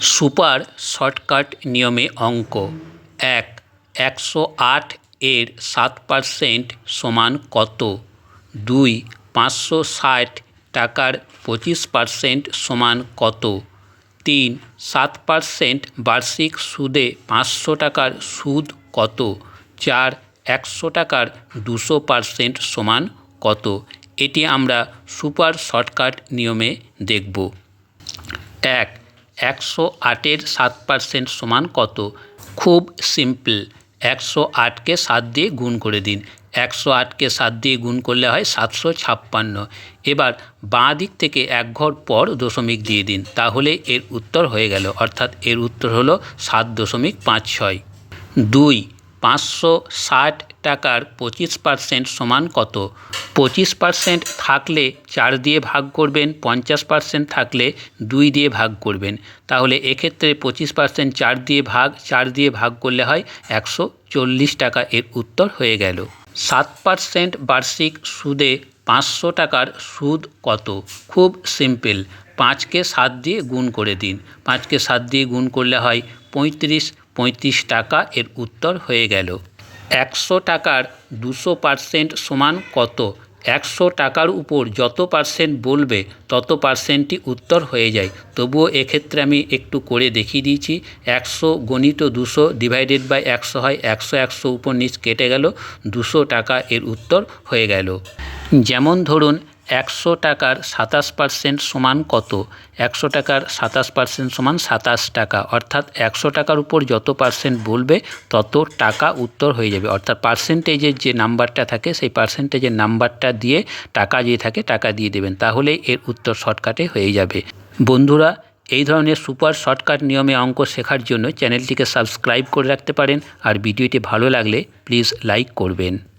Super shortcut নিয়মে অঙ্ক। এক, একশো আট এর সাত পারসেন্ট সমান কত? দুই, পাঁচশো ষাট টাকার পঁচিশ পারসেন্ট সমান কত? তিন, সাত পারসেন্ট বার্ষিক সুদে পাঁচশো টাকার সুদ কত? চার, একশো টাকার দুশো পারসেন্ট সমান কত? এটি আমরা সুপার শর্টকাট নিয়মে দেখব। এক একশো আটের সাত পারসেন্ট সমান কত? খুব সিম্পল। একশো আটকে সাত দিয়ে গুণ করে দিন। একশো আটকে সাত দিয়ে গুণ করলে হয় সাতশো ছাপ্পান্ন। এবার বাঁ দিক থেকে এক ঘর পর দশমিক দিয়ে দিন। তাহলে এর উত্তর হয়ে গেল। অর্থাৎ এর উত্তর হলো সাত দশমিক পাঁচ ছয়। দুই পাঁচশো ষাট টাকার পঁচিশ পার্সেন্ট সমান কত? পঁচিশ পার্সেন্ট থাকলে চার দিয়ে ভাগ করবেন, পঞ্চাশ পার্সেন্ট থাকলে দুই দিয়ে ভাগ করবেন। তাহলে এক্ষেত্রে পঁচিশ পার্সেন্ট চার দিয়ে ভাগ, চার দিয়ে ভাগ করলে হয় একশো চল্লিশ টাকা এর উত্তর হয়ে গেল। সাত পার্সেন্ট বার্ষিক সুদে পাঁচশো টাকার সুদ কত? খুব সিম্পল পাঁচকে সাত দিয়ে গুণ করে দিন। পাঁচকে সাত দিয়ে গুণ করলে হয় পঁয়ত্রিশ পঁয়ত্রিশ টাকা এর উত্তর হয়ে গেল। একশো টাকার দুশো পার্সেন্ট সমান কত? একশো টাকার উপর যত পার্সেন্ট বলবে, তত পার্সেন্টই উত্তর হয়ে যায়। তবুও এক্ষেত্রে আমি একটু করে দেখিয়ে দিয়েছি। একশো গণিত দুশো ডিভাইডেড বাই একশো হয় একশো একশো উপর নিচ কেটে গেল, দুশো টাকা এর উত্তর হয়ে গেল। যেমন ধরুন একশো টাকার সাতাশ পার্সেন্ট সমান কত? একশো টাকার সাতাশ পার্সেন্ট সমান সাতাশ টাকা। অর্থাৎ একশো টাকার উপর যত পার্সেন্ট বলবে, তত টাকা উত্তর হয়ে যাবে। অর্থাৎ পার্সেন্টেজের যে নাম্বারটা থাকে, সেই পার্সেন্টেজের নাম্বারটা দিয়ে টাকা যে থাকে, টাকা দিয়ে দেবেন। তাহলে এর উত্তর শর্টকাটে হয়ে যাবে। বন্ধুরা, এই ধরনের সুপার শর্টকাট নিয়মে অঙ্ক শেখার জন্য চ্যানেলটিকে সাবস্ক্রাইব করে রাখতে পারেন। আর ভিডিওটি ভালো লাগলে প্লিজ লাইক করবেন।